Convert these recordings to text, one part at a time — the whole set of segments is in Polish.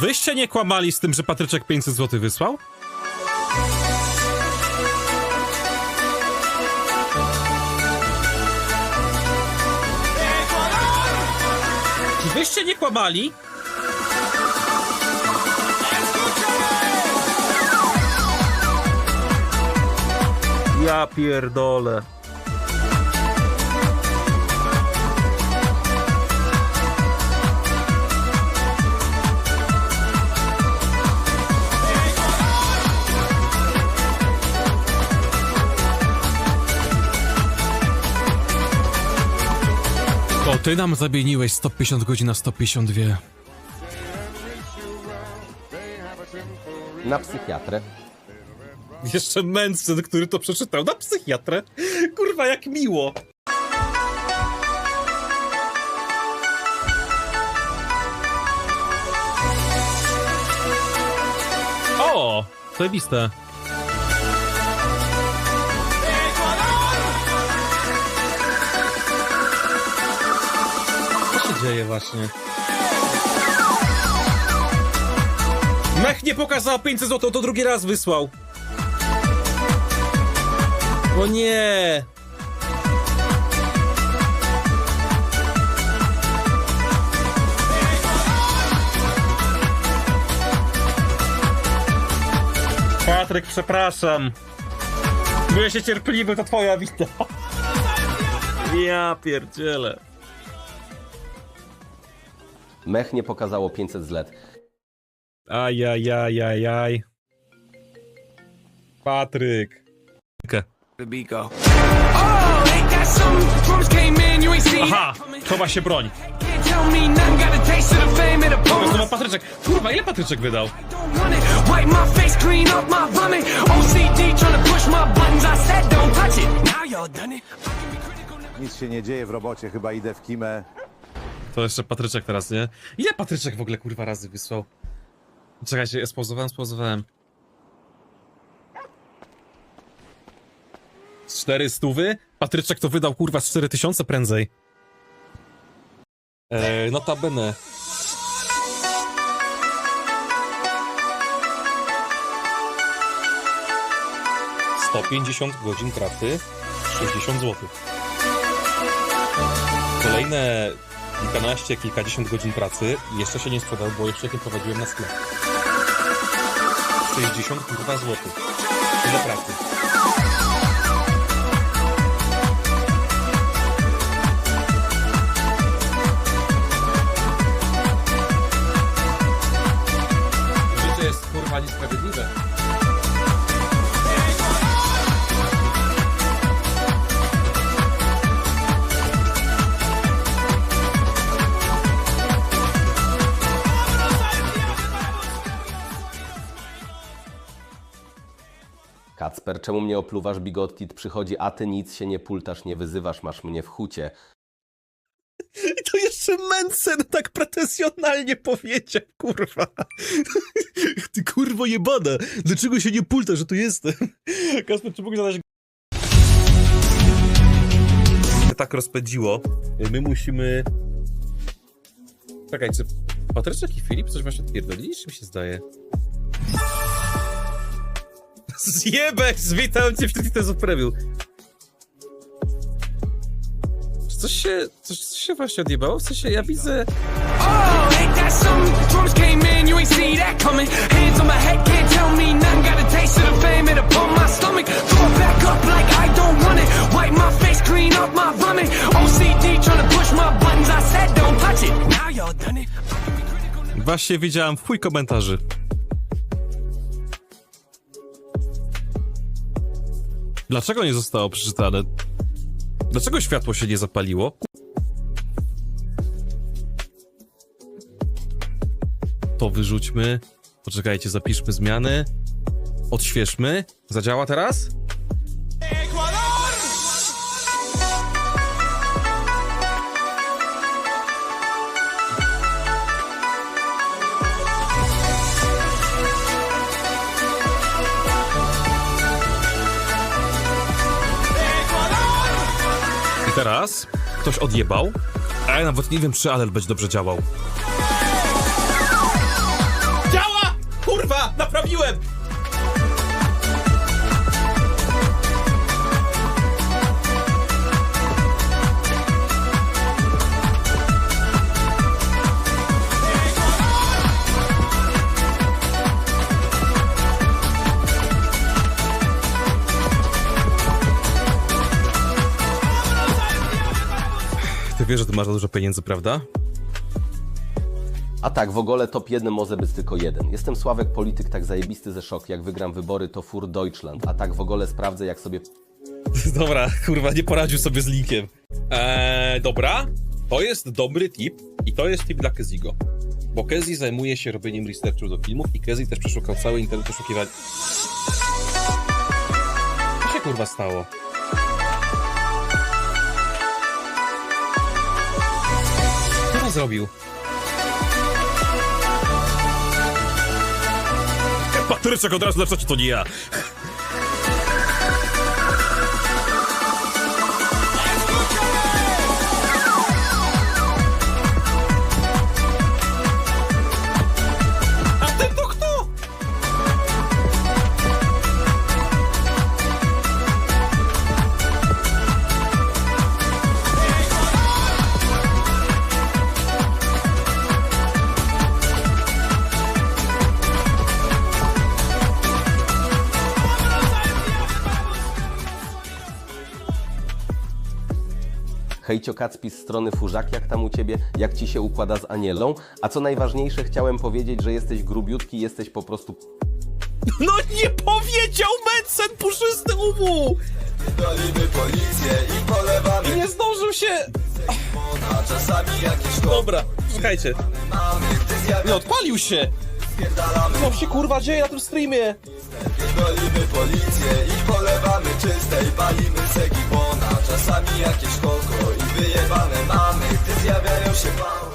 Wyście nie kłamali z tym, że Patryczek 500 zł wysłał? Czy wyście nie kłamali? Ja pierdolę. Ty nam zamieniłeś 150 godzin na 152. Na psychiatrę. Jeszcze Mensen, który to przeczytał na psychiatrę. Kurwa, jak miło. O, zajebiste. Dzieje właśnie? Mech nie pokazał 500 zł, to drugi raz wysłał. O nie! Patryk, przepraszam. Byłem się cierpliwy, to twoja wina. Ja pierdzielę. Mech nie pokazało 500 zlet. Ajajajajaj. Patryk. the beat go. Ain't that something? Drums came in, you ain't seen Aha, chowa się broń. Can't tell me nothing, got a taste of the fame of the To ma. Patryczek. Kurwa, ile Patryczek wydał? Nic się nie dzieje w robocie, chyba idę w kimę. To jeszcze Patryczek teraz, nie? Ile Patryczek w ogóle kurwa razy wysłał? Czekajcie, ja spauzowałem, spauzowałem. Z cztery stówy? Patryczek to wydał kurwa z 4000 prędzej. Eee, notabene. Sto pięćdziesiąt godzin pracy, 60 zł. Kolejne kilkanaście, kilkadziesiąt godzin pracy i jeszcze się nie sprzedał, bo jeszcze nie prowadziłem na sklep. 60 kurwa złotych. Tyle pracy. Czemu mnie opluwasz, Bigottit przychodzi, a ty nic się nie pultasz, nie wyzywasz, masz mnie w hucie. I to jeszcze Mensen tak pretensjonalnie powiedział, kurwa. Ty kurwo jebana, dlaczego się nie pulta, że tu jestem? Kasper, czy mógłbyś zadać... Tak rozpędziło. My musimy... Czekaj, czy Patryczek i Filip coś właśnie odpierdolili, czy mi się zdaje? Zjebek, witam cię w Twitter Premium. Czy coś się, coś, coś się właśnie odjebało? W sensie, ja widzę... Oh, ain't that something? Drums came in, you ain't see that coming. Hands on my head, can't tell me nothing. Got a taste of the fame, it'll pump my stomach. Throw it back up like I don't want it. Wipe my face clean off my vomit. OCD trying to push my buttons, I said don't touch it. Now y'all done it. Właśnie widziałem w chuj komentarzy. Dlaczego nie zostało przeczytane? Dlaczego światło się nie zapaliło? To wyrzućmy. Poczekajcie, zapiszmy zmiany. Odświeżmy. Zadziała teraz? Teraz ktoś odjebał, a ja nawet nie wiem, czy alert będzie dobrze działał. Wiesz, że ty masz za dużo pieniędzy, prawda? A tak, w ogóle top 1 może być tylko jeden. Jestem Sławek, polityk tak zajebisty ze szok. Jak wygram wybory, to fur Deutschland. A tak w ogóle sprawdzę, jak sobie Dobra, kurwa, nie poradził sobie z linkiem. Eee, dobra, to jest dobry tip i to jest tip dla Kezigo. Bo Kezi zajmuje się robieniem researchu do filmów i Kezi też przeszukał cały internet poszukiwania. Co się kurwa stało? On zrobił? Patryczek od razu lepsza, to nie ja. Hejcio Kacpi z strony Furzak, jak tam u Ciebie? Jak Ci się układa z Anielą? A co najważniejsze, chciałem powiedzieć, że jesteś grubiutki, jesteś po prostu No nie powiedział Mencen puszysty umu! I nie zdążył się... Dobra, słuchajcie. Nie odpalił się! Co się kurwa dzieje na tym streamie? Golimy policję i polewamy czyste i palimy cegi bona Czasami jakieś koko i wyjebane mamy Gdy zjawiają się pały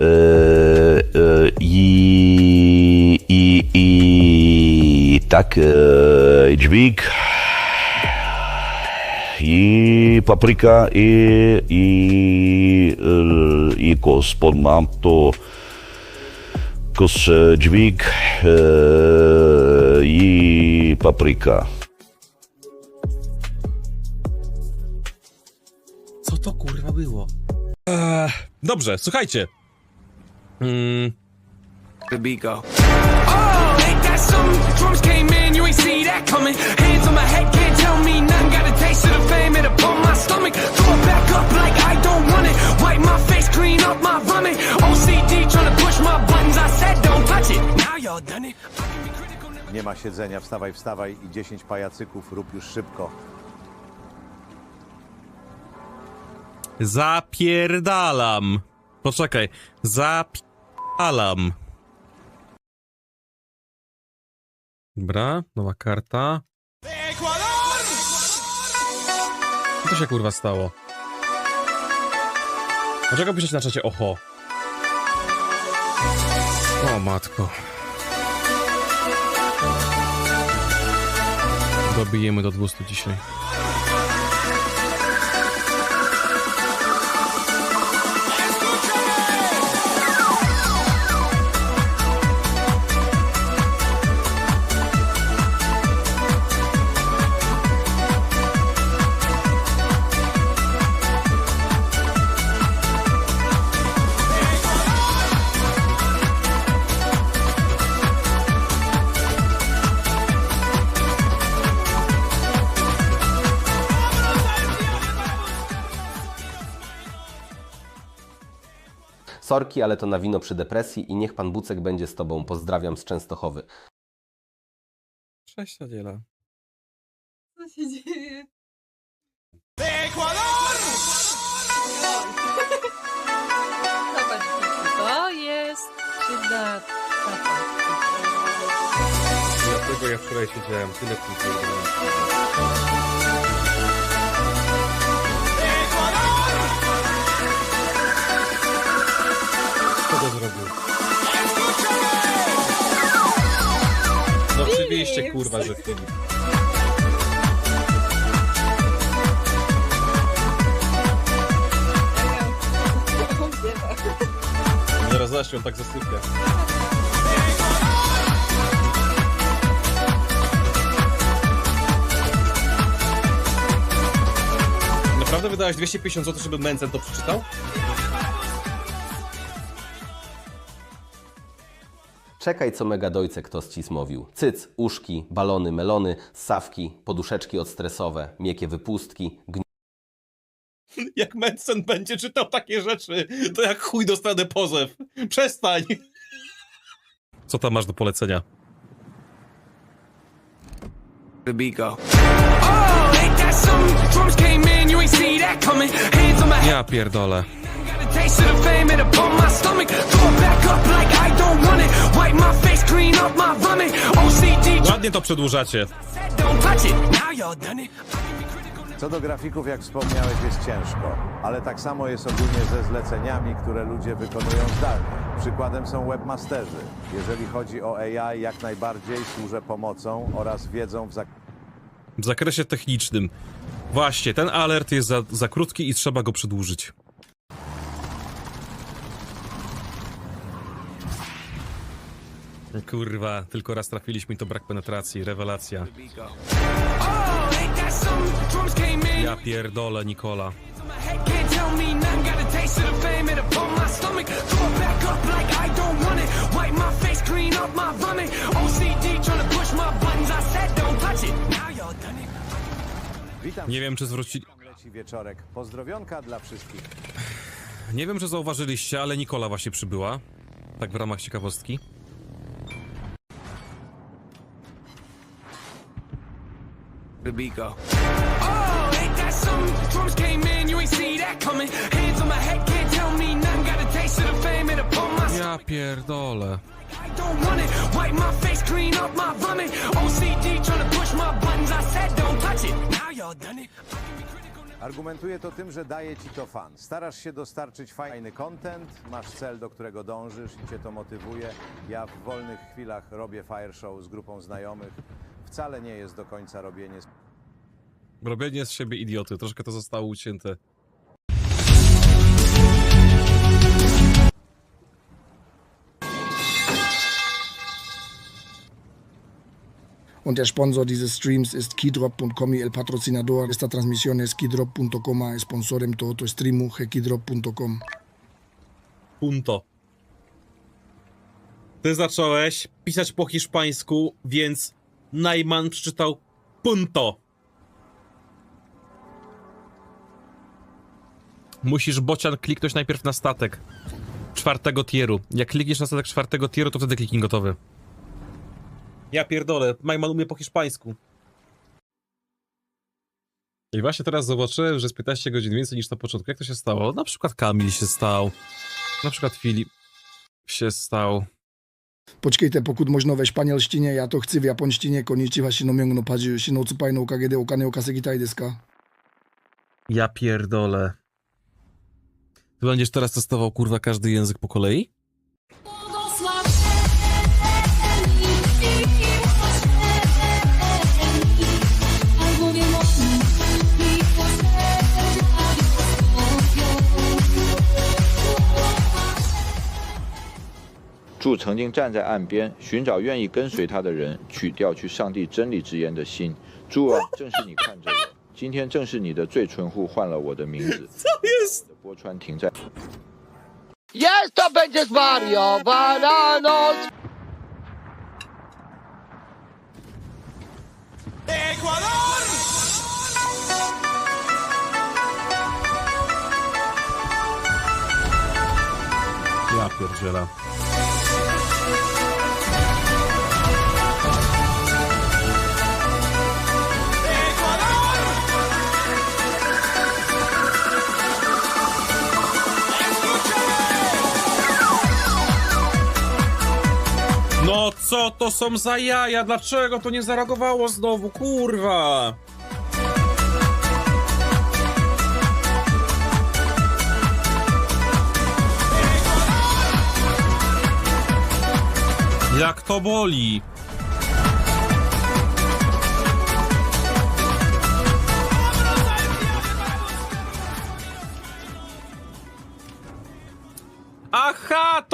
e, e, i, i, i tak, e, dźwig i papryka i, i, i kos. Pod mam to kos, e, dźwig i papryka. To kurwa było? Eee, dobrze, słuchajcie. Mm, Oh, ain't that something? Drums came in, you ain't see that coming. Hands on my head, can't tell me nothing. Got a taste of the fame, it upon my stomach. Throw it back up like I don't want it. Wipe my face, clean up my vomit. OCD tryna push my buttons, I said don't touch it. Now y'all done it. I can be critical now. Nie ma siedzenia, wstawaj, wstawaj i 10 pajacyków, rób już szybko. Zapierdalam. Poczekaj, zapierdalam. Dobra, nowa karta. Co się kurwa stało? Dlaczego piszecie na czacie oho? O matko. Dobijemy do 200 dzisiaj. Sorki, ale to na wino przy depresji i niech Pan Bucek będzie z Tobą. Pozdrawiam z Częstochowy. Cześć, Adziela. Co się dzieje? Zobacz, Kiki, to jest przydatne. Dlatego ja wczoraj siedziałem tyle później. Zrobił? No oczywiście, kurwa, że Filip. Zaraz zaś on tak zasypia. Naprawdę wydałeś 250 zł, żeby Mencen to przeczytał? Czekaj, co Megadojce kto cis mówił. Cyc, uszki, balony, melony, ssawki, poduszeczki odstresowe, miekie wypustki, gni... Jak Mencen będzie czytał takie rzeczy, to jak chuj dostanę pozew. Przestań! Co tam masz do polecenia? the. Oh, Ja pierdolę. Taste of the fame, it upon my stomach. Throw it back up like I don't want it. Wipe my face, clean up my vomit. OCD, Ładnie to przedłużacie. said don't touch it. Now y'all done it. Co do grafików, jak wspomniałeś, jest ciężko, ale tak samo jest ogólnie ze zleceniami, które ludzie wykonują zdalnie. Przykładem są webmasterzy. Jeżeli chodzi o AI, jak najbardziej służę pomocą oraz wiedzą w zakresie W zakresie technicznym. Właśnie, ten alert jest za, za krótki i trzeba go przedłużyć. Kurwa, tylko raz trafiliśmy i to brak penetracji, rewelacja. Ja pierdolę, Nikola. Nie wiem, czy zwrócili... Leci wieczorek. Pozdrowionka dla wszystkich. Nie wiem, czy zauważyliście, ale Nikola właśnie przybyła. Tak w ramach ciekawostki. The beat go. Oh, ain't that something? Drums came in, you ain't see that coming. Hands on my head, can't tell me nothing. Got a taste of the fame, upon my Ja pierdolę. I don't want it. Wipe my face, clean up my vomit. OCD trying to push my buttons. I said don't touch it. Now y'all done it. Argumentuję to tym, że daje ci to fan. Starasz się dostarczyć fajny content, masz cel, do którego dążysz i cię to motywuje. Ja w wolnych chwilach robię fire show z grupą znajomych. Wcale nie jest do końca robienie Robienie z siebie idioty, troszkę to zostało ucięte. Und der Sponsor dieses Streams ist keydrop.com y el patrocinador de esta transmisión es keydrop.com, sponsorem todo streamu keydrop.com. Punto. Ty zacząłeś pisać po hiszpańsku, więc Najman przeczytał punto. Musisz bocian kliknąć najpierw na statek czwartego tieru. Jak klikniesz na statek czwartego tieru, to wtedy kliknij gotowy. Ja pierdolę, Najman umie po hiszpańsku. I właśnie teraz zobaczyłem, że jest 15 godzin więcej niż na początku. Jak to się stało? Na przykład Kamil się stał. Na przykład Filip się stał. Počkejte, pokud možno ve španělštině, já to chci v japonštině, konnichiwa shinomyong no paji, shinotsupai no okage de okane o kasegitai desu ka? Ja pierdolę. Ty będziesz teraz testował kurwa każdy język po kolei? “祝曾经站在岸边寻找愿意跟随他的人，取掉去上帝真理之言的心。主啊，正是你看着我，今天正是你的罪存户换了我的名字。的波川停在。Jest to będzie zwariowana noc! Ja pierdzielę. No co to są za jaja? Dlaczego to nie zareagowało znowu? Kurwa! Jak to boli?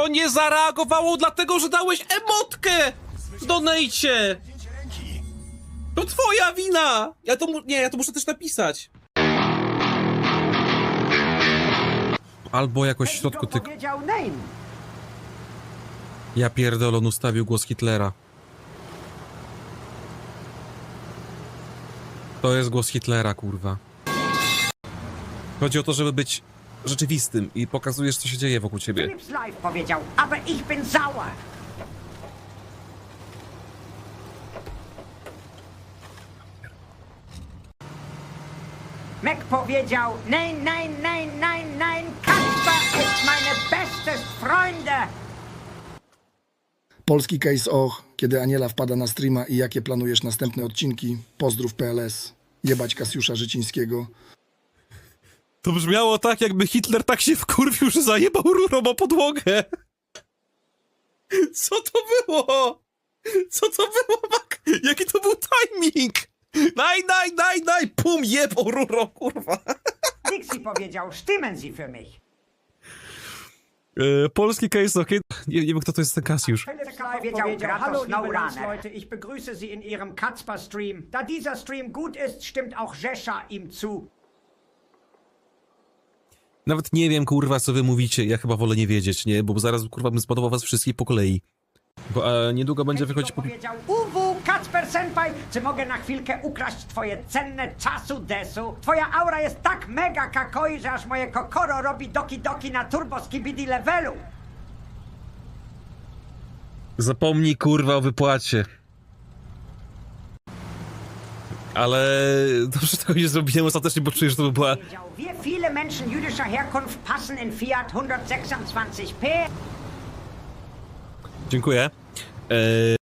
To nie zareagowało dlatego, że dałeś emotkę w donejcie! To twoja wina! Ja to mu- nie, ja to muszę też napisać. Albo jakoś w środku ty... Ja pierdolę, on ustawił głos Hitlera. To jest głos Hitlera, kurwa. Chodzi o to, żeby być rzeczywistym i pokazujesz, co się dzieje wokół ciebie. Philips Live powiedział, aber ich bin sauer. Mac powiedział, nein, nein, nein, nein, nein, Kasper ist meine beste Freunde. Polski case och, kiedy Aniela wpada na streama i jakie planujesz następne odcinki. Pozdrów PLS. Jebać Kasiusza Życińskiego. To brzmiało tak, jakby Hitler tak się wkurwił, że zajebał rurą o podłogę. Co to było? Co to było, Mak? Jaki to był timing? Naj, naj, naj, naj, pum, jebał rurą, kurwa. Dixie powiedział, stimmen Sie für mich. E, polski case, okej. Nie, nie wiem, kto to jest ten Kasiusz. Live powiedział, hallo liebe Landsleute, ich begrüße Sie in Ihrem Katzper-Stream. Da dieser Stream gut ist, stimmt auch Jescha ihm zu. Nawet nie wiem, kurwa, co wy mówicie. Ja chyba wolę nie wiedzieć, nie? Bo zaraz, kurwa, bym spodobał was wszystkich po kolei. Bo a, niedługo będzie wychodzić po... powiedział, Uwu, Kacper Senpai, czy mogę na chwilkę ukraść twoje cenne czasu desu? Twoja aura jest tak mega kakoi, że aż moje kokoro robi doki doki na turbo skibidi levelu. Zapomnij, kurwa, o wypłacie. Ale dobrze tego nie zrobiłem ostatecznie, bo czuję, że to by była... Viele Menschen jüdischer Herkunft passen in Fiat 126p. Dziękuję. E,